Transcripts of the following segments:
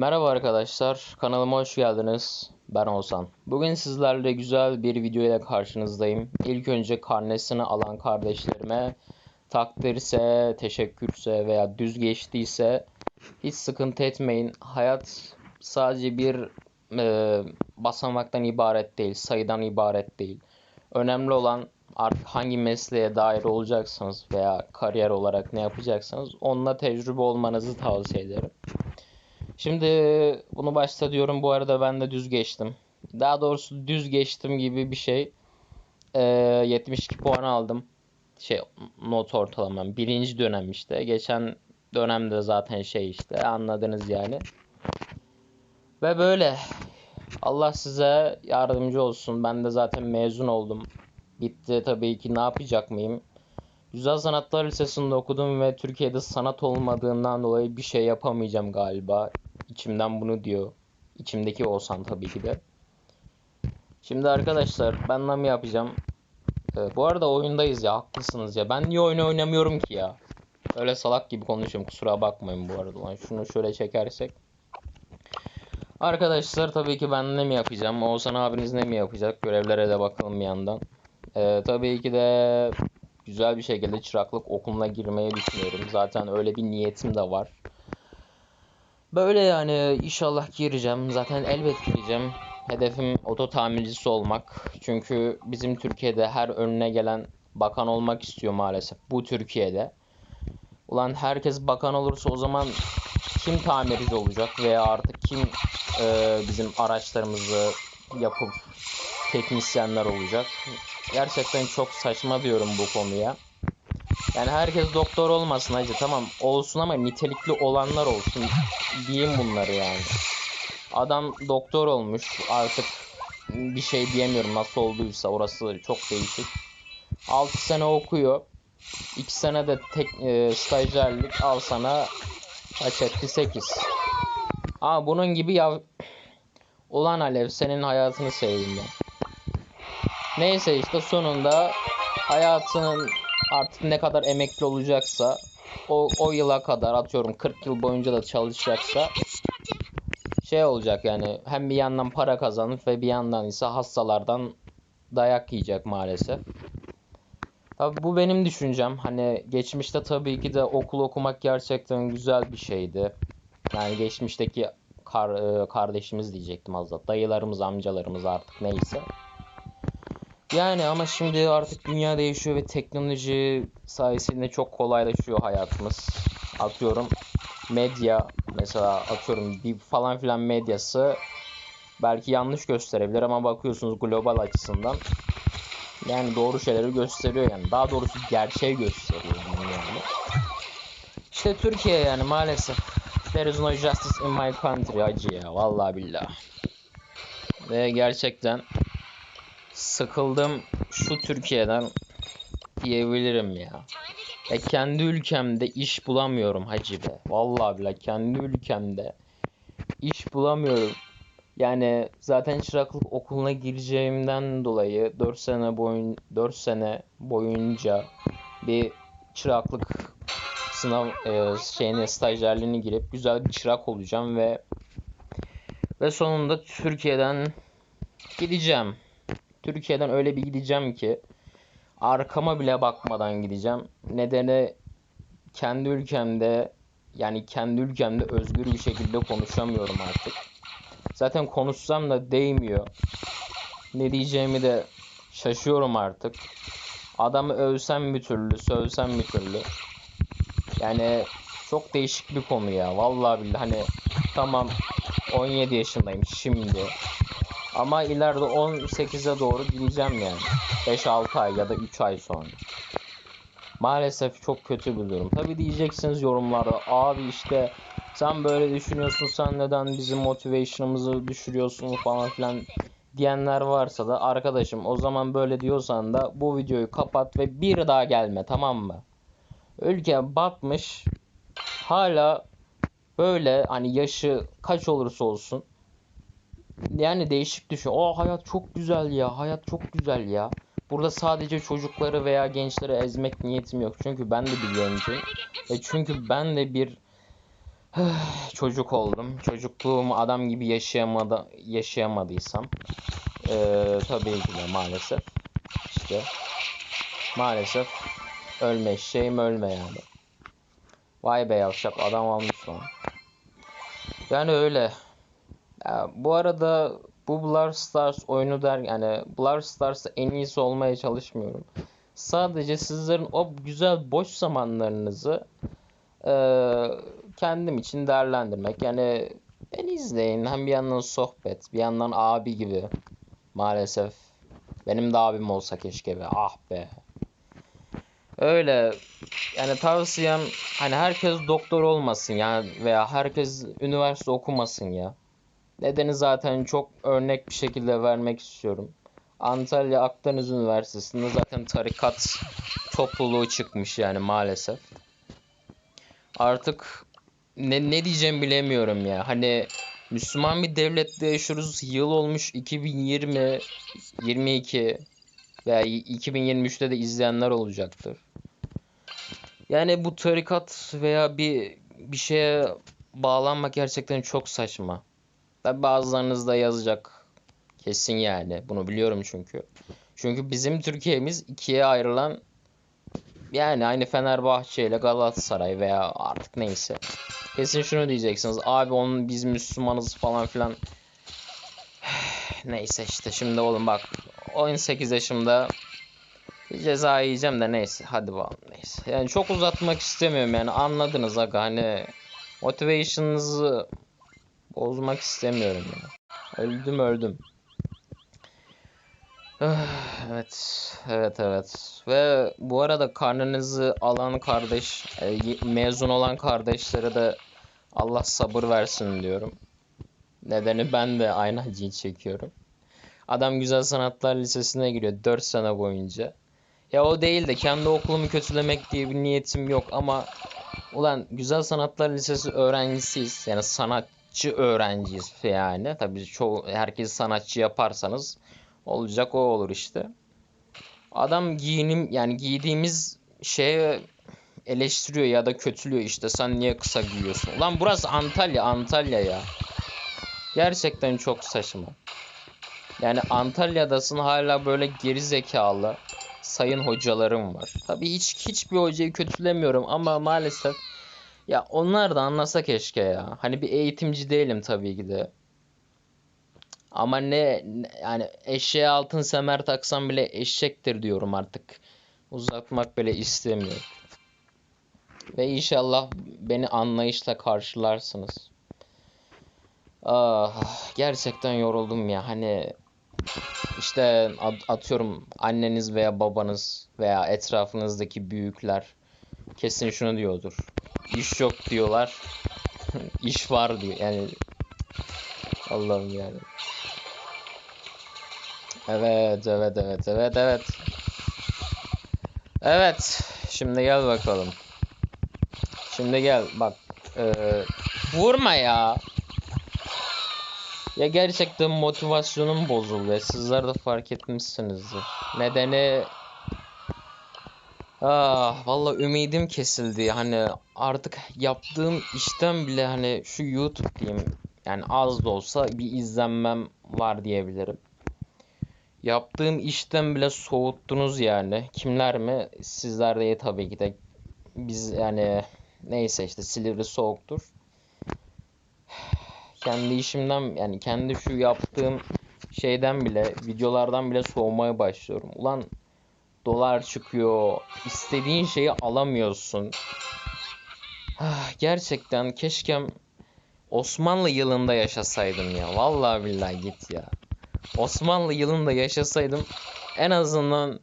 Merhaba arkadaşlar, kanalıma hoş geldiniz. Ben Oğuzhan. Bugün sizlerle güzel bir video ile karşınızdayım. İlk önce karnesini alan kardeşlerime takdirse, teşekkürse veya düz geçtiyse hiç sıkıntı etmeyin. Hayat sadece bir e, basamaktan ibaret değil, sayıdan ibaret değil. Önemli olan artık hangi mesleğe dair olacaksınız veya kariyer olarak ne yapacaksanız onunla tecrübe olmanızı tavsiye ederim. Şimdi bunu başta diyorum bu arada ben de düz geçtim. Daha doğrusu düz geçtim gibi bir şey. Ee, 72 puan aldım. Şey not ortalamam. Birinci dönem işte. Geçen dönemde zaten şey işte anladınız yani. Ve böyle. Allah size yardımcı olsun. Ben de zaten mezun oldum. Bitti tabii ki ne yapacak mıyım? Güzel Sanatlar Lisesi'nde okudum ve Türkiye'de sanat olmadığından dolayı bir şey yapamayacağım galiba. İçimden bunu diyor. İçimdeki olsan tabii ki de. Şimdi arkadaşlar ben ne mi yapacağım? Ee, bu arada oyundayız ya haklısınız ya. Ben niye oyun oynamıyorum ki ya? Öyle salak gibi konuşuyorum kusura bakmayın bu arada. Lan şunu şöyle çekersek. Arkadaşlar tabii ki ben ne mi yapacağım? Oğuzhan abiniz ne mi yapacak? Görevlere de bakalım bir yandan. Ee, tabii ki de güzel bir şekilde çıraklık okuluna girmeyi düşünüyorum. Zaten öyle bir niyetim de var. Böyle yani inşallah gireceğim. Zaten elbet gireceğim. Hedefim oto tamircisi olmak. Çünkü bizim Türkiye'de her önüne gelen bakan olmak istiyor maalesef. Bu Türkiye'de. Ulan herkes bakan olursa o zaman kim tamirci olacak veya artık kim e, bizim araçlarımızı yapıp teknisyenler olacak. Gerçekten çok saçma diyorum bu konuya. Yani herkes doktor olmasın hacı tamam olsun ama nitelikli olanlar olsun diyeyim bunları yani. Adam doktor olmuş artık bir şey diyemiyorum nasıl olduysa orası çok değişik. 6 sene okuyor. 2 sene de tek e, stajyerlik al sana kaç etti 8. Aa bunun gibi ya Ulan Alev senin hayatını sevdim ben. Neyse işte sonunda hayatının artık ne kadar emekli olacaksa o, o yıla kadar atıyorum 40 yıl boyunca da çalışacaksa şey olacak yani hem bir yandan para kazanıp ve bir yandan ise hastalardan dayak yiyecek maalesef. Tabi bu benim düşüncem. Hani geçmişte tabii ki de okul okumak gerçekten güzel bir şeydi. Yani geçmişteki kar, kardeşimiz diyecektim az da. Dayılarımız, amcalarımız artık neyse. Yani ama şimdi artık dünya değişiyor ve teknoloji sayesinde çok kolaylaşıyor hayatımız. Atıyorum medya mesela atıyorum bir falan filan medyası belki yanlış gösterebilir ama bakıyorsunuz global açısından yani doğru şeyleri gösteriyor yani. Daha doğrusu gerçeği gösteriyor yani. İşte Türkiye yani maalesef. There is no justice in my country acı ya. Vallahi billah. Ve gerçekten sıkıldım şu Türkiye'den diyebilirim ya. Ya kendi ülkemde iş bulamıyorum hacı be. Vallahi bile kendi ülkemde iş bulamıyorum. Yani zaten çıraklık okuluna gireceğimden dolayı 4 sene boyun 4 sene boyunca bir çıraklık sınav e, şeyine stajyerliğine girip güzel bir çırak olacağım ve ve sonunda Türkiye'den gideceğim. Türkiye'den öyle bir gideceğim ki arkama bile bakmadan gideceğim. Nedeni kendi ülkemde yani kendi ülkemde özgür bir şekilde konuşamıyorum artık. Zaten konuşsam da değmiyor. Ne diyeceğimi de şaşıyorum artık. Adamı övsem bir türlü, sövsem bir türlü. Yani çok değişik bir konu ya. Vallahi billahi hani tamam 17 yaşındayım şimdi. Ama ileride 18'e doğru gideceğim yani. 5-6 ay ya da 3 ay sonra. Maalesef çok kötü bir durum. Tabi diyeceksiniz yorumlarda abi işte sen böyle düşünüyorsun sen neden bizim motivation'ımızı düşürüyorsun falan filan diyenler varsa da arkadaşım o zaman böyle diyorsan da bu videoyu kapat ve bir daha gelme tamam mı? Ülke batmış hala böyle hani yaşı kaç olursa olsun yani değişik düşün. O hayat çok güzel ya. Hayat çok güzel ya. Burada sadece çocukları veya gençleri ezmek niyetim yok. Çünkü ben de bir gencim. Ve çünkü ben de bir Çocuk oldum. Çocukluğumu adam gibi yaşayamadı, yaşayamadıysam eee tabii ki de maalesef işte maalesef ölme şeyim ölme yani. Vay be yavşak adam almış lan. Yani öyle. Ya, bu arada bu Brawl Stars oyunu der yani Brawl Stars'ta en iyisi olmaya çalışmıyorum. Sadece sizlerin o güzel boş zamanlarınızı eee, kendim için değerlendirmek. Yani beni izleyin. Hem bir yandan sohbet, bir yandan abi gibi. Maalesef benim de abim olsa keşke be. Ah be. Öyle yani tavsiyem hani herkes doktor olmasın ya veya herkes üniversite okumasın ya. Nedeni zaten çok örnek bir şekilde vermek istiyorum. Antalya Akdeniz Üniversitesi'nde zaten tarikat topluluğu çıkmış yani maalesef. Artık ne, ne diyeceğim bilemiyorum ya. Hani Müslüman bir devlette yaşıyoruz. Yıl olmuş 2020, 22 veya 2023'te de izleyenler olacaktır. Yani bu tarikat veya bir bir şeye bağlanmak gerçekten çok saçma. Tabi bazılarınız da yazacak. Kesin yani. Bunu biliyorum çünkü. Çünkü bizim Türkiye'miz ikiye ayrılan yani aynı Fenerbahçe ile Galatasaray veya artık neyse. Kesin şunu diyeceksiniz. Abi onun biz Müslümanız falan filan. Neyse işte şimdi oğlum bak 18 yaşımda ceza yiyeceğim de neyse hadi bakalım neyse. Yani çok uzatmak istemiyorum yani anladınız aga hani motivation'ınızı bozmak istemiyorum ya. Öldüm öldüm. Evet, evet, evet. Ve bu arada karnınızı alan kardeş, e, mezun olan kardeşlere de Allah sabır versin diyorum. Nedeni ben de aynı acıyı çekiyorum. Adam Güzel Sanatlar Lisesi'ne giriyor 4 sene boyunca. Ya o değil de kendi okulumu kötülemek diye bir niyetim yok ama ulan Güzel Sanatlar Lisesi öğrencisiyiz. Yani sanatçı öğrenciyiz yani. Tabii çoğu herkes sanatçı yaparsanız olacak o olur işte. Adam giyinim yani giydiğimiz şeye eleştiriyor ya da kötülüyor işte sen niye kısa giyiyorsun? Ulan burası Antalya Antalya ya. Gerçekten çok saçma. Yani Antalya'dasın hala böyle geri zekalı sayın hocalarım var. Tabii hiç hiçbir hocayı kötülemiyorum ama maalesef ya onlar da anlasa keşke ya. Hani bir eğitimci değilim tabii ki de. Ama ne, yani eşeğe altın semer taksam bile eşektir diyorum artık. Uzatmak bile istemiyorum. Ve inşallah beni anlayışla karşılarsınız. Ah, gerçekten yoruldum ya. Hani işte at- atıyorum anneniz veya babanız veya etrafınızdaki büyükler kesin şunu diyordur. İş yok diyorlar. İş var diyor. Yani Allah'ım yani. Evet, evet, evet, evet, evet. Evet. Şimdi gel bakalım. Şimdi gel bak. Ee, vurma ya. Ya gerçekten motivasyonum bozuldu. Sizler de fark etmişsinizdir. Nedeni Ah vallahi ümidim kesildi. Hani artık yaptığım işten bile hani şu YouTube diyeyim yani az da olsa bir izlenmem var diyebilirim. Yaptığım işten bile soğuttunuz yani. Kimler mi? Sizler de tabii ki de biz yani neyse işte Silivri soğuktur. Kendi işimden yani kendi şu yaptığım şeyden bile videolardan bile soğumaya başlıyorum. Ulan dolar çıkıyor. istediğin şeyi alamıyorsun. Ah, Gerçekten keşkem Osmanlı yılında yaşasaydım ya. Vallahi billahi git ya. Osmanlı yılında yaşasaydım en azından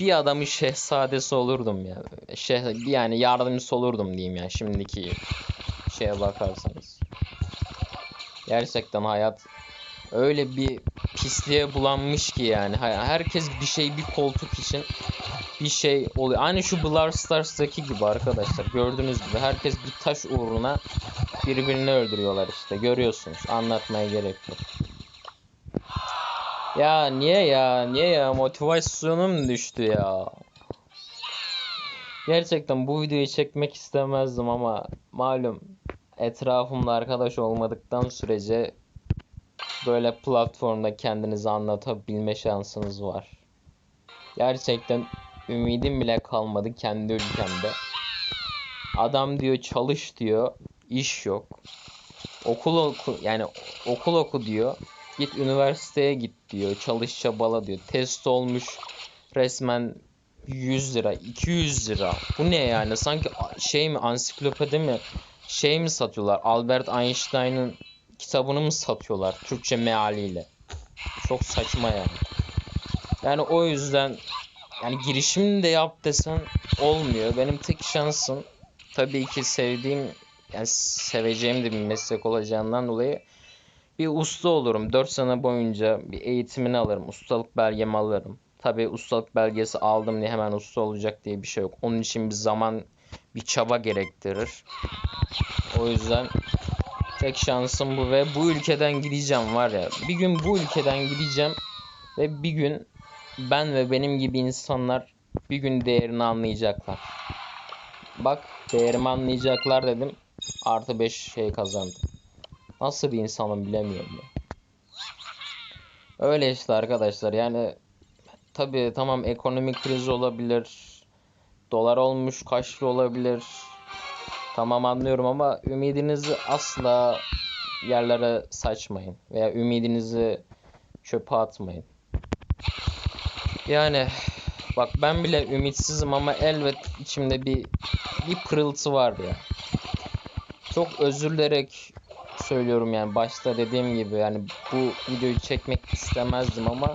bir adamın şehzadesi olurdum ya. Şeh, yani yardımcısı olurdum diyeyim ya şimdiki şeye bakarsanız. Gerçekten hayat öyle bir pisliğe bulanmış ki yani. Herkes bir şey bir koltuk için bir şey oluyor. Aynı şu Brawl Stars'taki gibi arkadaşlar. Gördüğünüz gibi herkes bir taş uğruna birbirini öldürüyorlar işte. Görüyorsunuz. Anlatmaya gerek yok. Ya niye ya? Niye ya? Motivasyonum düştü ya. Gerçekten bu videoyu çekmek istemezdim ama malum etrafımda arkadaş olmadıktan sürece böyle platformda kendinizi anlatabilme şansınız var. Gerçekten ümidim bile kalmadı kendi ülkemde. Adam diyor çalış diyor, iş yok. Okul oku yani okul oku diyor. Git üniversiteye git diyor. Çalış çabala diyor. Test olmuş resmen 100 lira, 200 lira. Bu ne yani? Sanki şey mi ansiklopedi mi? Şey mi satıyorlar? Albert Einstein'ın kitabını mı satıyorlar Türkçe mealiyle? Çok saçma yani. Yani o yüzden yani girişim de yap desen olmuyor. Benim tek şansım tabii ki sevdiğim yani seveceğim de bir meslek olacağından dolayı bir usta olurum. 4 sene boyunca bir eğitimini alırım. Ustalık belgemi alırım. Tabii ustalık belgesi aldım diye hemen usta olacak diye bir şey yok. Onun için bir zaman, bir çaba gerektirir. O yüzden tek şansım bu ve bu ülkeden gideceğim var ya. Bir gün bu ülkeden gideceğim ve bir gün ben ve benim gibi insanlar bir gün değerini anlayacaklar. Bak değerimi anlayacaklar dedim. Artı 5 şey kazandım. Nasıl bir insanım bilemiyorum ya. Öyle işte arkadaşlar yani tabii tamam ekonomik kriz olabilir. Dolar olmuş kaçlı olabilir. Tamam anlıyorum ama ümidinizi asla yerlere saçmayın. Veya ümidinizi çöpe atmayın. Yani bak ben bile ümitsizim ama elbet içimde bir bir pırıltı var ya. Çok özür dilerek söylüyorum yani başta dediğim gibi yani bu videoyu çekmek istemezdim ama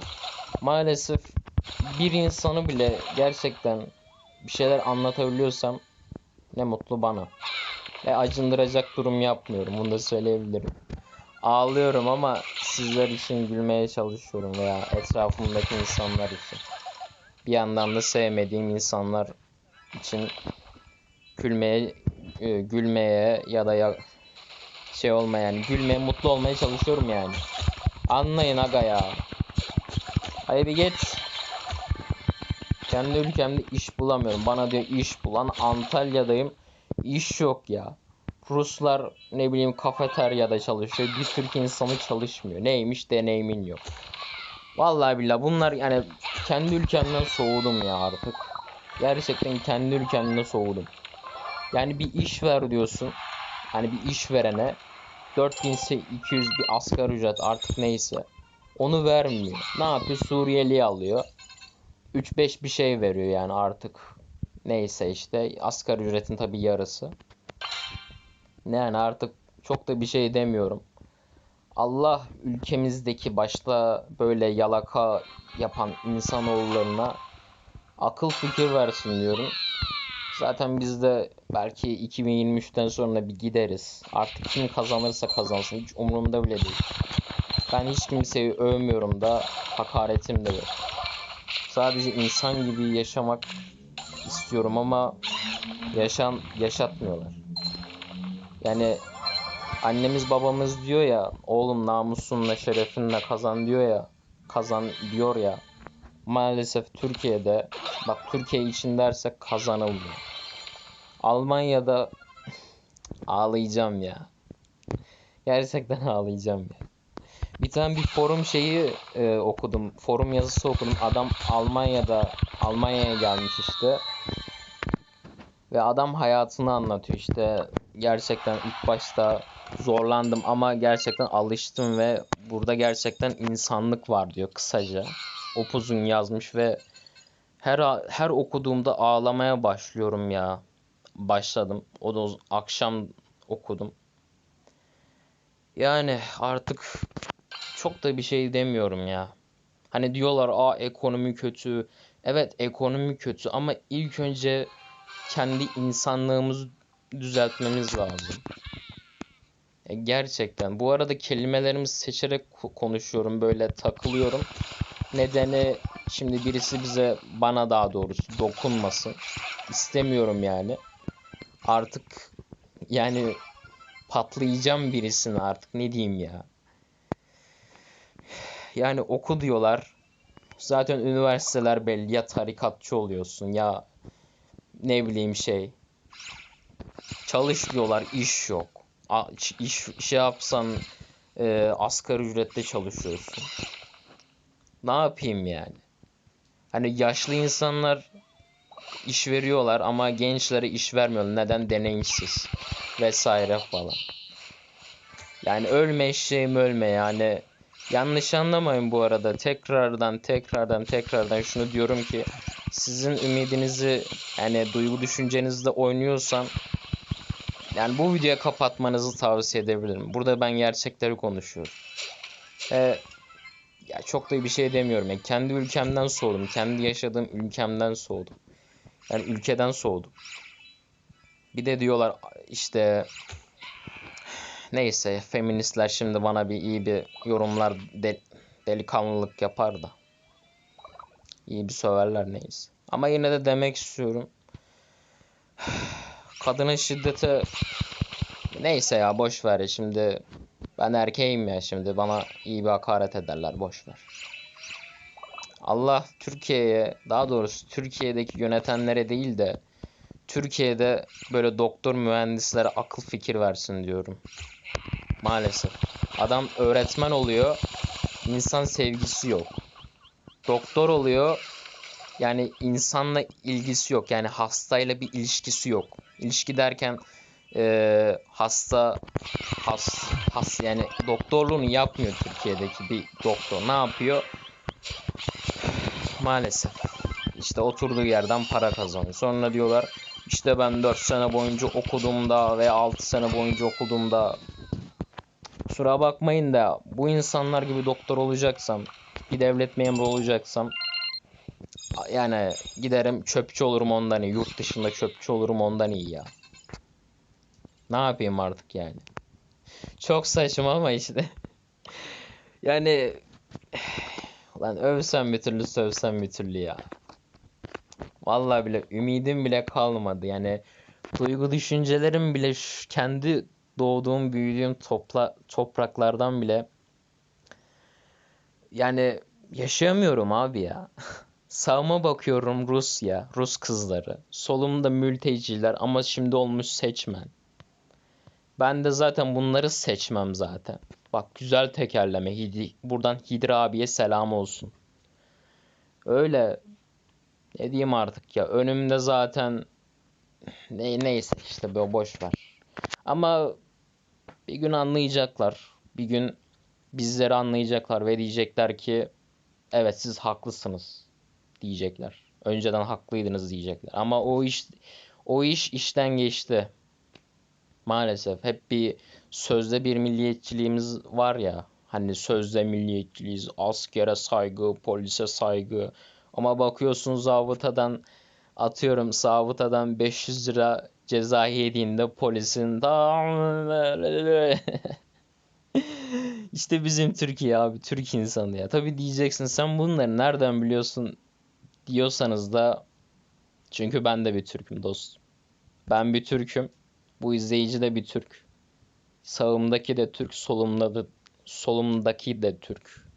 maalesef bir insanı bile gerçekten bir şeyler anlatabiliyorsam ne mutlu bana. Ve acındıracak durum yapmıyorum bunu da söyleyebilirim. Ağlıyorum ama sizler için gülmeye çalışıyorum veya etrafımdaki insanlar için. Bir yandan da sevmediğim insanlar için gülmeye e, gülmeye ya da ya şey olmaya yani gülmeye mutlu olmaya çalışıyorum yani. Anlayın aga ya. Hayır bir geç. Kendi ülkemde iş bulamıyorum. Bana diyor iş bulan Antalya'dayım. İş yok ya. Ruslar ne bileyim kafeteryada çalışıyor. Bir Türk insanı çalışmıyor. Neymiş deneyimin yok. Vallahi billahi bunlar yani kendi ülkemden soğudum ya artık. Gerçekten kendi ülkemden soğudum. Yani bir iş ver diyorsun. Hani bir iş verene 4200 bir asgari ücret artık neyse. Onu vermiyor. Ne yapıyor? Suriyeli alıyor. 3-5 bir şey veriyor yani artık. Neyse işte asgari ücretin tabii yarısı. Yani artık çok da bir şey demiyorum. Allah ülkemizdeki başta böyle yalaka yapan insanoğullarına akıl fikir versin diyorum. Zaten biz de belki 2023'ten sonra bir gideriz. Artık kim kazanırsa kazansın hiç umurumda bile değil. Ben hiç kimseyi övmüyorum da hakaretim de yok. Sadece insan gibi yaşamak istiyorum ama yaşan yaşatmıyorlar. Yani annemiz babamız diyor ya oğlum namusunla şerefinle kazan diyor ya kazan diyor ya maalesef Türkiye'de bak Türkiye için dersek kazanılmıyor. Almanya'da ağlayacağım ya. Gerçekten ağlayacağım ya. Bir tane bir forum şeyi e, okudum. Forum yazısı okudum. Adam Almanya'da Almanya'ya gelmiş işte. Ve adam hayatını anlatıyor işte. Gerçekten ilk başta zorlandım ama gerçekten alıştım ve burada gerçekten insanlık var diyor kısaca. Upuzun yazmış ve her her okuduğumda ağlamaya başlıyorum ya. Başladım. O da akşam okudum. Yani artık çok da bir şey demiyorum ya. Hani diyorlar a ekonomi kötü. Evet ekonomi kötü ama ilk önce kendi insanlığımızı düzeltmemiz lazım. E, gerçekten. Bu arada kelimelerimi seçerek ko- konuşuyorum. Böyle takılıyorum. Nedeni şimdi birisi bize bana daha doğrusu dokunmasın. İstemiyorum yani. Artık yani patlayacağım birisine artık ne diyeyim ya. Yani oku diyorlar. Zaten üniversiteler belli ya tarikatçı oluyorsun ya ne bileyim şey. Çalış diyorlar iş yok. a- iş şey yapsan e, asgari ücretle çalışıyorsun. Ne yapayım yani? Hani yaşlı insanlar iş veriyorlar ama gençlere iş vermiyorlar. Neden? Deneyimsiz vesaire falan. Yani ölme eşeğim ölme yani. Yanlış anlamayın bu arada. Tekrardan tekrardan tekrardan şunu diyorum ki sizin ümidinizi yani duygu düşüncenizde oynuyorsam yani bu videoyu kapatmanızı tavsiye edebilirim. Burada ben gerçekleri konuşuyorum. Ee, ya çok da bir şey demiyorum. Yani kendi ülkemden soğudum. Kendi yaşadığım ülkemden soğudum. Yani ülkeden soğudum. Bir de diyorlar işte neyse feministler şimdi bana bir iyi bir yorumlar de, delikanlılık yapar da. İyi bir söverler neyse. Ama yine de demek istiyorum. Kadına şiddete neyse ya boş ver şimdi ben erkeğim ya şimdi bana iyi bir hakaret ederler boş ver. Allah Türkiye'ye daha doğrusu Türkiye'deki yönetenlere değil de Türkiye'de böyle doktor mühendislere akıl fikir versin diyorum. Maalesef. Adam öğretmen oluyor. insan sevgisi yok. Doktor oluyor. Yani insanla ilgisi yok. Yani hastayla bir ilişkisi yok. İlişki derken eee, hasta has, has yani doktorluğunu yapmıyor Türkiye'deki bir doktor. Ne yapıyor? Maalesef. İşte oturduğu yerden para kazanıyor. Sonra diyorlar işte ben 4 sene boyunca okuduğumda ve 6 sene boyunca okuduğumda kusura bakmayın da bu insanlar gibi doktor olacaksam bir devlet memuru olacaksam yani giderim çöpçü olurum ondan iyi. Yurt dışında çöpçü olurum ondan iyi ya. Ne yapayım artık yani. Çok saçma ama işte. Yani lan övsem bir türlü sövsem bir türlü ya. Vallahi bile ümidim bile kalmadı. Yani duygu düşüncelerim bile şu kendi doğduğum, büyüdüğüm topla, topraklardan bile yani yaşayamıyorum abi ya. Sağıma bakıyorum Rusya, Rus kızları. Solumda mülteciler ama şimdi olmuş seçmen. Ben de zaten bunları seçmem zaten. Bak güzel tekerleme. Hidi, buradan Hidri abiye selam olsun. Öyle ne diyeyim artık ya. Önümde zaten ne, neyse işte boş ver. Ama bir gün anlayacaklar. Bir gün bizleri anlayacaklar ve diyecekler ki evet siz haklısınız diyecekler. Önceden haklıydınız diyecekler. Ama o iş o iş işten geçti. Maalesef hep bir sözde bir milliyetçiliğimiz var ya. Hani sözde milliyetçiliğiz, askere saygı, polise saygı. Ama bakıyorsun zabıtadan atıyorum zabıtadan 500 lira ceza yediğinde polisin işte bizim Türkiye abi Türk insanı ya. Tabii diyeceksin sen bunları nereden biliyorsun diyorsanız da çünkü ben de bir Türk'üm dostum. Ben bir Türk'üm. Bu izleyici de bir Türk. Sağımdaki de Türk, solumda da, solumdaki de Türk.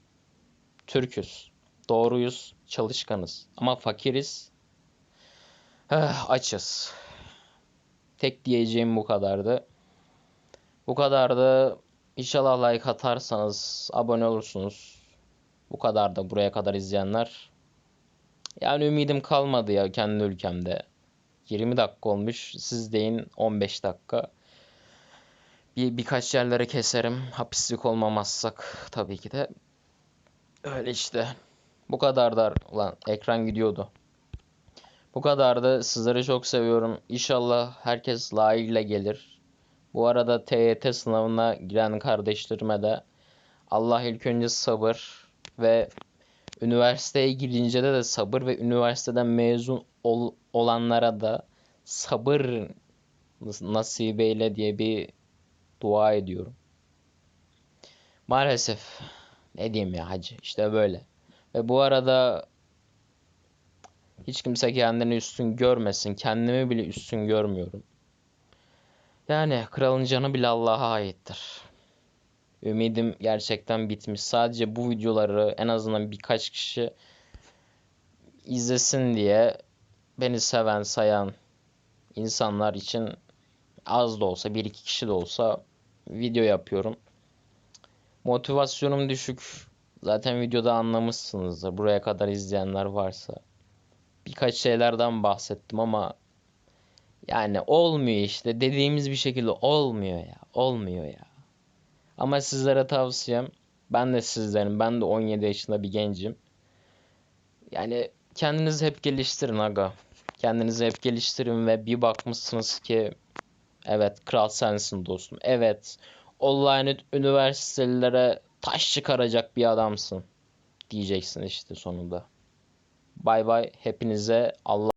Türküz. Doğruyuz, çalışkanız. Ama fakiriz. Açız. Tek diyeceğim bu kadardı. Bu kadardı. İnşallah like atarsanız, abone olursunuz. Bu kadar da buraya kadar izleyenler. Yani ümidim kalmadı ya kendi ülkemde. 20 dakika olmuş. Siz deyin 15 dakika. Bir birkaç yerlere keserim. Hapislik olmamazsak tabii ki de. Öyle işte. Bu kadar da ulan ekran gidiyordu. Bu kadar da sizleri çok seviyorum. İnşallah herkes layığıyla gelir. Bu arada TYT sınavına giren kardeşlerime de Allah ilk önce sabır ve üniversiteye girince de de sabır ve üniversiteden mezun ol, olanlara da sabır nasip eyle diye bir dua ediyorum. Maalesef ne diyeyim ya hacı işte böyle. Ve bu arada hiç kimse kendini üstün görmesin. Kendimi bile üstün görmüyorum. Yani kralın canı bile Allah'a aittir. Ümidim gerçekten bitmiş. Sadece bu videoları en azından birkaç kişi izlesin diye beni seven, sayan insanlar için az da olsa bir iki kişi de olsa video yapıyorum. Motivasyonum düşük. Zaten videoda anlamışsınızdır. Buraya kadar izleyenler varsa. Birkaç şeylerden bahsettim ama yani olmuyor işte. Dediğimiz bir şekilde olmuyor ya. Olmuyor ya. Ama sizlere tavsiyem ben de sizlerin ben de 17 yaşında bir gencim. Yani kendinizi hep geliştirin aga. Kendinizi hep geliştirin ve bir bakmışsınız ki evet kral sensin dostum. Evet online üniversitelere taş çıkaracak bir adamsın diyeceksin işte sonunda. Bay bay hepinize Allah